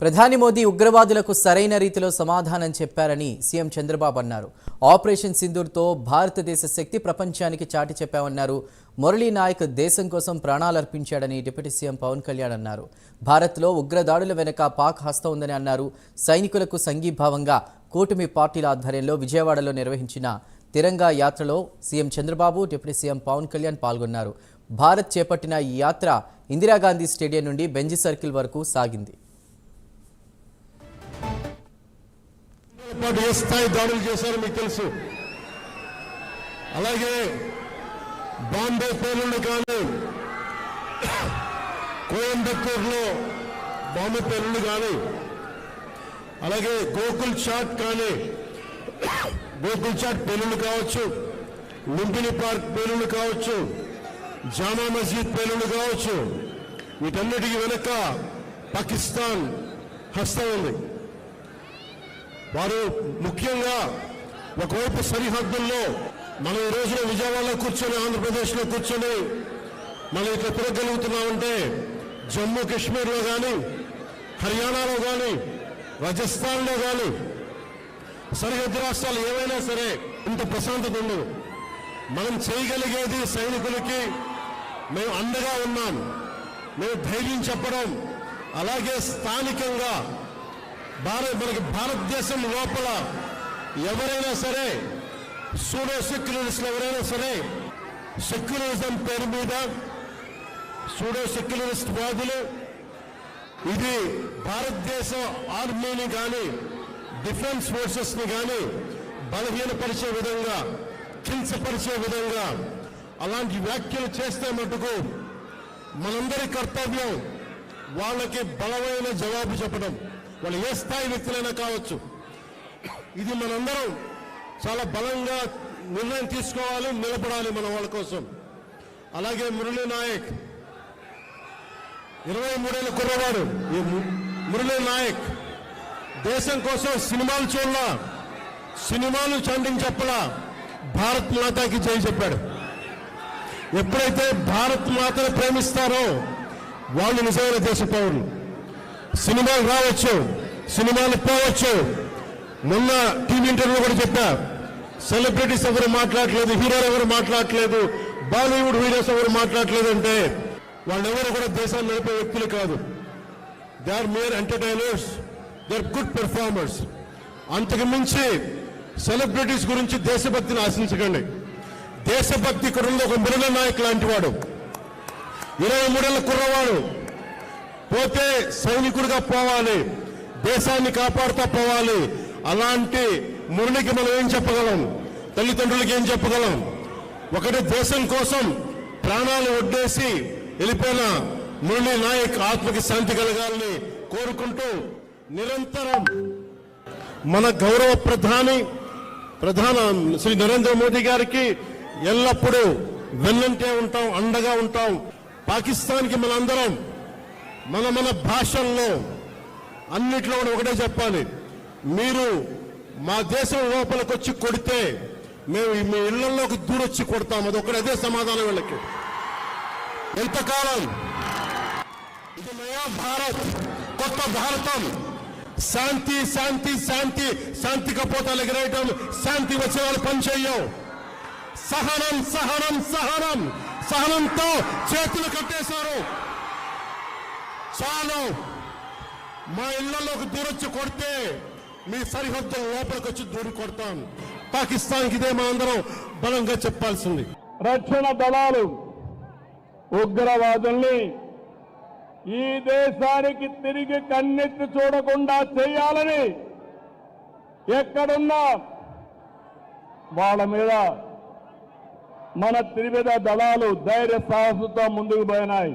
ప్రధాని మోదీ ఉగ్రవాదులకు సరైన రీతిలో సమాధానం చెప్పారని సీఎం చంద్రబాబు అన్నారు. ఆపరేషన్ సింధూర్తో భారతదేశ శక్తి ప్రపంచానికి చాటి చెప్పామన్నారు. మురళీ నాయక్ దేశం కోసం ప్రాణాలర్పించాడని డిప్యూటీ సీఎం పవన్ కళ్యాణ్ అన్నారు. భారత్లో ఉగ్రదాడుల వెనుక పాక్ హస్తం ఉందని అన్నారు. సైనికులకు సంఘీభావంగా కూటమి పార్టీల ఆధ్వర్యంలో విజయవాడలో నిర్వహించిన తిరంగా యాత్రలో CM Chandrababu deputy CM Pawan Kalyan పాల్గొన్నారు. భారత్ చేపట్టిన ఈ యాత్ర ఇందిరాగాంధీ స్టేడియం నుండి బెంజి సర్కిల్ వరకు సాగింది. పాటు ఏ స్థాయి దాడులు చేశారో మీకు తెలుసు. అలాగే బాంబే పేలుళ్ళు కానీ కోయంబత్తూరులో బాంబే పేలుళ్ళు కానీ అలాగే గోకుల్ చాట్ కానీ గోకుల్ చాట్ పేలుళ్ళు కావచ్చు లుంబిని పార్క్ పేలుళ్ళు కావచ్చు జామా మస్జిద్ పేలుళ్ళు కావచ్చు వీటన్నిటికీ వెనక పాకిస్తాన్ హస్తం ఉంది. వారు ముఖ్యంగా ఒకవైపు సరిహద్దుల్లో మనం ఈ రోజున విజయవాడలో కూర్చొని ఆంధ్రప్రదేశ్లో కూర్చొని మనం ఇట్లా తిరగలుగుతున్నామంటే జమ్మూ కాశ్మీర్లో కానీ హర్యానాలో కానీ రాజస్థాన్లో కానీ సరిహద్దు రాష్ట్రాలు ఏవైనా సరే ఇంత ప్రశాంతత ఉండదు. మనం చేయగలిగేది సైనికులకి మేము అండగా ఉన్నాం. మేము ధైర్యం చెప్పడం అలాగే స్థానికంగా భారత్ మనకి భారతదేశం లోపల ఎవరైనా సరే సూడో సెక్యులరిస్టులు ఎవరైనా సరే సెక్యులరిజం పేరు మీద సూడో సెక్యులరిస్ట్ వాదులు ఇది భారతదేశ ఆర్మీని కానీ డిఫెన్స్ ఫోర్సెస్ని కానీ బలహీనపరిచే విధంగా కించపరిచే విధంగా అలాంటి వ్యాఖ్యలు చేస్తే మటుకు మనందరి కర్తవ్యం వాళ్ళకి బలమైన జవాబు చెప్పడం. వాళ్ళు ఏ స్థాయి వ్యక్తులైనా కావచ్చు. ఇది మనందరం చాలా బలంగా నిర్ణయం తీసుకోవాలి నిలబడాలి మన వాళ్ళ కోసం. అలాగే మురళీ నాయక్. ఇరవై మూడేళ్ళ కుర్రవాడు. ఈ మురళీ నాయక్. దేశం కోసం సినిమాలు చూడలా సినిమాలు చండింగ్ చెప్పలా భారత్ మాతాకి జై చెప్పాడు. ఎప్పుడైతే భారత్ మాతను ప్రేమిస్తారో వాళ్ళు నిజమైన దేశ పౌరులు. సినిమాలు రావచ్చు సినిమాలు పోవచ్చు. మొన్న టీవీ ఇంటర్వ్యూ కూడా చెప్పా సెలబ్రిటీస్ ఎవరు మాట్లాడలేదు హీరోలు ఎవరు మాట్లాడలేదు బాలీవుడ్ హీరోస్ ఎవరు మాట్లాడలేదు అంటే వాళ్ళెవరు కూడా దేశాన్ని నడిపే వ్యక్తులు కాదు. They are mere entertainers they are good performers అంతకు మించి సెలబ్రిటీస్ గురించి దేశభక్తిని ఆశించకండి. దేశభక్తి కుర్రంలో ఒక మురళ నాయక్ లాంటి వాడు ఇరవై మూడేళ్ళ కుర్రవాడు. పోతే సైనికుడిగా పోవాలి దేశాన్ని కాపాడుతూ పోవాలి. అలాంటి మురళికి మనం ఏం చెప్పగలం? తల్లిదండ్రులకి ఏం చెప్పగలం? ఒకటి దేశం కోసం ప్రాణాలు ఒడ్డేసి వెళ్ళిపోయిన మురళి నాయక్ ఆత్మకి శాంతి కలగాలని కోరుకుంటూ నిరంతరం మన గౌరవ ప్రధాని ప్రధాన శ్రీ నరేంద్ర మోదీ గారికి ఎల్లప్పుడూ వెన్నంటే ఉంటాం అండగా ఉంటాం. పాకిస్తాన్కి మనందరం మన మన భాషల్లో అన్నిట్లో ఒకటే చెప్పాలి. మీరు మా దేశం లోపలికి వచ్చి కొడితే మేము మీ ఇళ్ళలోకి దూరొచ్చి కొడతాం. అది ఒకటి అదే సమాధానం వీళ్ళకి. ఎంతకాలం? ఇది నయా భారత్ కొత్త భారతం. శాంతి శాంతి శాంతి శాంతి కపోతాలు ఎగరేయటం శాంతి వచ్చే వాళ్ళు పనిచేయం సహనం సహనం సహనం. సహనంతో చేతులు కట్టేశారు. చాలు. మా ఇళ్ళలోకి దూరొచ్చి కొడితే మీ సరిహద్దుల లోపలికి వచ్చి దూరి కొడతాం. పాకిస్తాన్కి ఇదే మా అందరం బలంగా చెప్పాల్సింది. రక్షణ దళాలు ఉగ్రవాదుల్ని ఈ దేశానికి తిరిగి కన్నెత్తి చూడకుండా చేయాలని ఎక్కడున్నా వాళ్ళ మీద మన త్రివిధ దళాలు ధైర్య సాహసంతో ముందుకు పోయినాయి.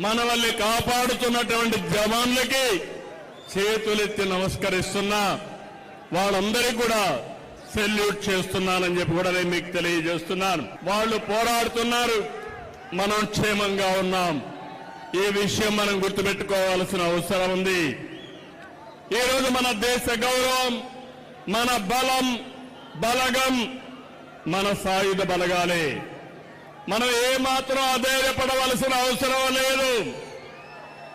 మనవల్ని కాపాడుతున్నటువంటి జవాన్లకి చేతులెత్తి నమస్కరిస్తున్నా. వాళ్ళందరికీ కూడా సెల్యూట్ చేస్తున్నానని చెప్పి కూడా నేను మీకు తెలియజేస్తున్నాను. వాళ్ళు పోరాడుతున్నారు. మనం క్షేమంగా ఉన్నాం. ఈ విషయం మనం గుర్తుపెట్టుకోవాల్సిన అవసరం ఉంది. ఈరోజు మన దేశ గౌరవం మన బలం బలగం మన సాయుధ బలగాలే. మనం ఏమాత్రం అధైర్యపడవలసిన అవసరం లేదు.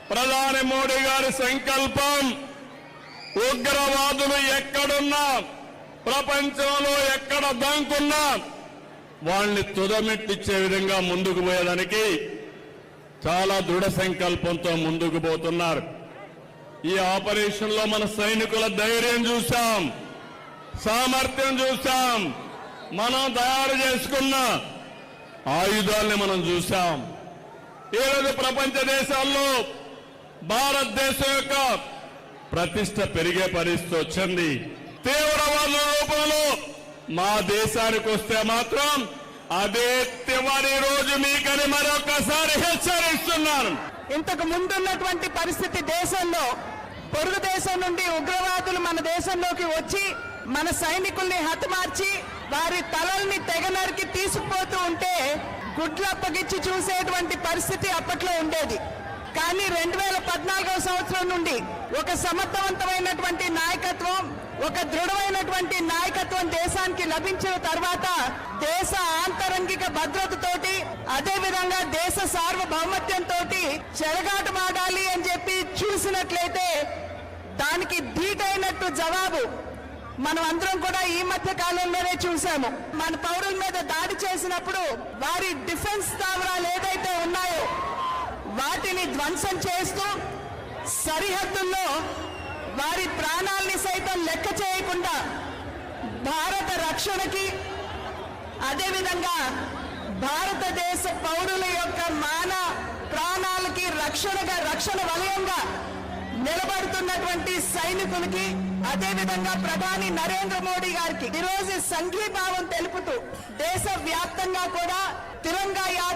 ప్రధాని మోడీ గారి సంకల్పం ఉగ్రవాదులు ఎక్కడున్నా ప్రపంచంలో ఎక్కడ దంకున్నా వాళ్ళని తుదమెట్టిచ్చే విధంగా ముందుకు పోయేదానికి చాలా దృఢ సంకల్పంతో ముందుకు పోతున్నారు. ఈ ఆపరేషన్లో మన సైనికుల ధైర్యం చూశాం సామర్థ్యం చూశాం మనం తయారు చేసుకున్న ఆయుధాల్ని మనం చూశాం. ఈరోజు ప్రపంచ దేశాల్లో భారతదేశం యొక్క ప్రతిష్ట పెరిగే పరిస్థితి వచ్చింది. తీవ్రవాదుల రూపంలో మా దేశానికి వస్తే మాత్రం అదే తివారి రోజు మీకని మరొకసారి హెచ్చరిస్తున్నాను. ఇంతకు ముందున్నటువంటి పరిస్థితి దేశంలో పొరుగు దేశం నుండి ఉగ్రవాదులు మన దేశంలోకి వచ్చి మన సైనికుల్ని హతమార్చి వారి తలల్ని తెగనరికి తీసుకుపోతూ ఉంటే గుడ్లప్పగిచ్చి చూసేటువంటి పరిస్థితి అప్పట్లో ఉండేది. కానీ రెండు వేల పద్నాలుగవ సంవత్సరం నుండి ఒక సమర్థవంతమైనటువంటి నాయకత్వం ఒక దృఢమైనటువంటి నాయకత్వం దేశానికి లభించిన తర్వాత దేశ ఆంతరంగిక భద్రతతోటి అదే విధంగా దేశ సార్వభౌమత్యంతో చెరగాటమాడాలి అని చెప్పి చూసినట్లయితే దానికి ధీటైనట్టు జవాబు మనం అందరం కూడా ఈ మధ్య కాలంలోనే చూసాము మన పౌరుల మీద దాడి చేసినప్పుడు వారి డిఫెన్స్ స్థావరాలు ఏదైతే ఉన్నాయో వాటిని ధ్వంసం చేస్తూ సరిహద్దుల్లో వారి ప్రాణాల్ని సైతం లెక్క చేయకుండా భారత రక్షణకి అదేవిధంగా భారతదేశ పౌరుల యొక్క మాన ప్రాణాలకి రక్షణగా రక్షణ వలయంగా నిలబడుతున్నటువంటి సైనికులకి అదేవిధంగా ప్రధాని నరేంద్ర మోడీ గారికి ఈరోజు సంఘీభావం తెలుపుతూ దేశ వ్యాప్తంగా కూడా తిరంగా యాత్ర